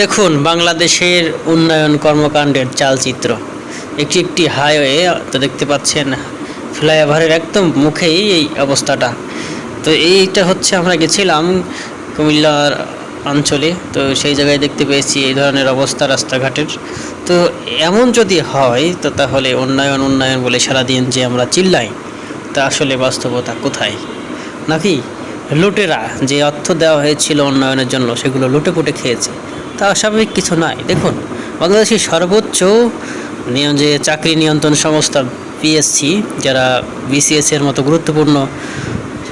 দেখুন, বাংলাদেশের উন্নয়ন কর্মকাণ্ডের চালচিত্র। একটি একটি হাইওয়ে, তো দেখতে পাচ্ছেন, ফ্লাইওভারের একদম মুখেই এই অবস্থাটা। তো এইটা হচ্ছে আমরা গেছিলাম কুমিল্লার অঞ্চলে, তো সেই জায়গায় দেখতে পেয়েছি এই ধরনের অবস্থা রাস্তাঘাটের। তো এমন যদি হয়, তো তাহলে উন্নয়ন উন্নয়ন বলে সারাদিন যে আমরা চিল্লাই, তা আসলে বাস্তবতা কোথায়? নাকি লুটেরা যে অর্থ দেওয়া হয়েছিল উন্নয়নের জন্য, সেগুলো লুটে পুটে খেয়েছে? তা অস্বাভাবিক কিছু নাই দেখুন, বাংলাদেশের সর্বোচ্চ নিয়ম- যে চাকরি নিয়ন্ত্রণ সংস্থা পিএসসি যারা বিসিএস এর মতো গুরুত্বপূর্ণ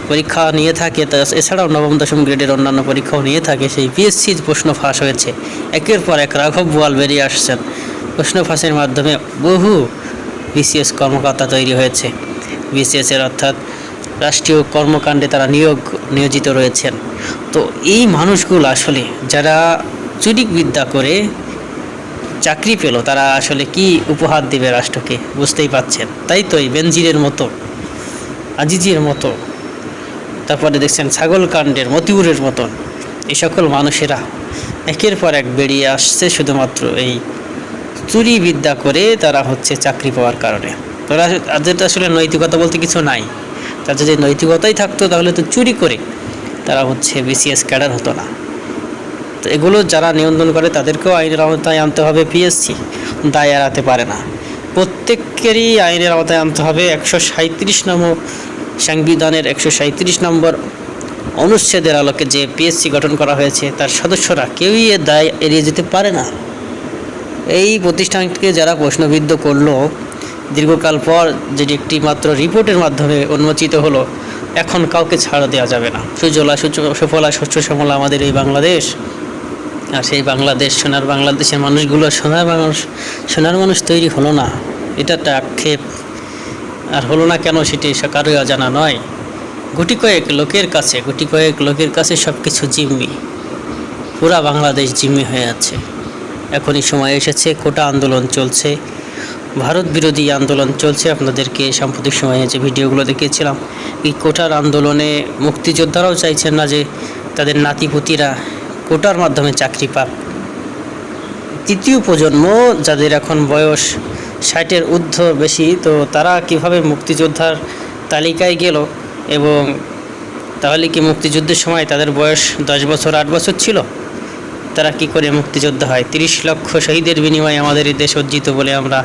পরীক্ষা নিয়ে থাকে, তা এছাড়াও নবম, দশম গ্রেডের অন্যান্য পরীক্ষাও নিয়ে থাকে, সেই পিএসসির প্রশ্ন ফাঁস হয়েছে। একের পর এক রাঘব বোয়াল বেরিয়ে আসছেন। প্রশ্ন ফাঁসের মাধ্যমে বহু বিসিএস কর্মকর্তা তৈরি হয়েছে। বিসিএস এর অর্থাৎ রাষ্ট্রীয় কর্মকাণ্ডে তারা নিয়োগ, নিয়োজিত রয়েছেন। তো এই মানুষগুলো আসলে, যারা চুরিক বিদ্যা করে চাকরি পেল, তারা আসলে কি উপহার দেবে রাষ্ট্রকে বুঝতেই পাচ্ছেন তাই তো এই বেনজিরের মতো, আজিজির মতো, তারপরে দেখছেন ছাগল কাণ্ডের মতিউরের মতন এই সকল মানুষেরা একের পর এক বেরিয়ে আসছে শুধুমাত্র এই চুরি বিদ্যা করে তারা হচ্ছে চাকরি পাওয়ার কারণে। তারা তাদের আসলে নৈতিকতা বলতে কিছু নাই। তাদের যদি নৈতিকতাই থাকতো তাহলে তো চুরি করে তারা হচ্ছে বিসিএস ক্যাডার হতো না। এগুলো যারা নিয়ন্ত্রণ করে তাদেরকেও আইনের আওতায় আনতে হবে পিএসসি। দায় এড়াতে পারে না। প্রত্যেকেরই আইনের আওতায় আনতে হবে একশো সাঁত্রিশ নম্বর সংবিধানের একশো সাঁত্রিশ নম্বর অনুচ্ছেদের আলোকে যে পিএসসি গঠন করা হয়েছে, তার সদস্যরা কেউই এর দায় এড়িয়ে যেতে পারে না। এই প্রতিষ্ঠানকে যারা প্রশ্নবিদ্ধ করল, দীর্ঘকাল পর যেটি একটি মাত্র রিপোর্টের মাধ্যমে উন্মোচিত হলো, এখন কাউকে ছাড় দেওয়া যাবে না। সুজলা সুফলা শস্য শ্যামলা আমাদের এই বাংলাদেশ। আর সেই বাংলাদেশ, সোনার বাংলাদেশের মানুষগুলো সোনার মানুষ সোনার মানুষ তৈরি হলো না। এটা একটা আক্ষেপ। আর হলো না কেন সেটি কারোই অজানা নয়। গুটি কয়েক লোকের কাছে, গুটি কয়েক লোকের কাছে সব কিছু জিম্মি। পুরা বাংলাদেশ জিম্মি হয়ে আছে। এখনই সময় এসেছে, কোটা আন্দোলন চলছে। ভারত বিরোধী আন্দোলন চলছে। আপনাদেরকে সাম্প্রতিক সময়ে যে ভিডিওগুলো দেখিয়েছিলাম, এই কোটার আন্দোলনে মুক্তিযোদ্ধারাও চাইছেন না যে তাদের নাতিপুতিরা কোটার মাধ্যমে চাকরি পাক। তৃতীয় প্রজন্ম যাদের এখন বয়স ষাটের ঊর্ধ্ব বেশি, তো তারা কীভাবে মুক্তিযোদ্ধার তালিকায় গেল এবং তাহলে কি মুক্তিযুদ্ধের সময় তাদের বয়স দশ বছর, আট বছর ছিল? তারা কি করে মুক্তিযোদ্ধা হয়? তিরিশ লক্ষ শহীদের বিনিময়ে আমাদের এই দেশ অর্জিত বলে আমরা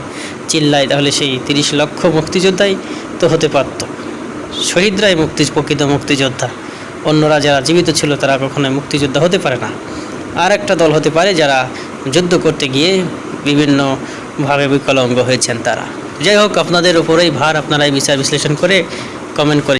চিল্লাই, তাহলে সেই তিরিশ লক্ষ মুক্তিযোদ্ধাই তো হতে পারত। শহীদরাই মুক্তি প্রকৃত মুক্তিযোদ্ধা। অন্যরা যারা জীবিত ছিল, তারা কখনোই মুক্তিযোদ্ধা হতে পারে না। আর একটা দল হতে পারে যারা যুদ্ধ করতে গিয়ে বিভিন্নভাবে বিকলাঙ্গ হয়েছেন তারা। যাই হোক, আপনাদের উপরেই ভার আপনারাই বিচার বিশ্লেষণ করে কমেন্ট করে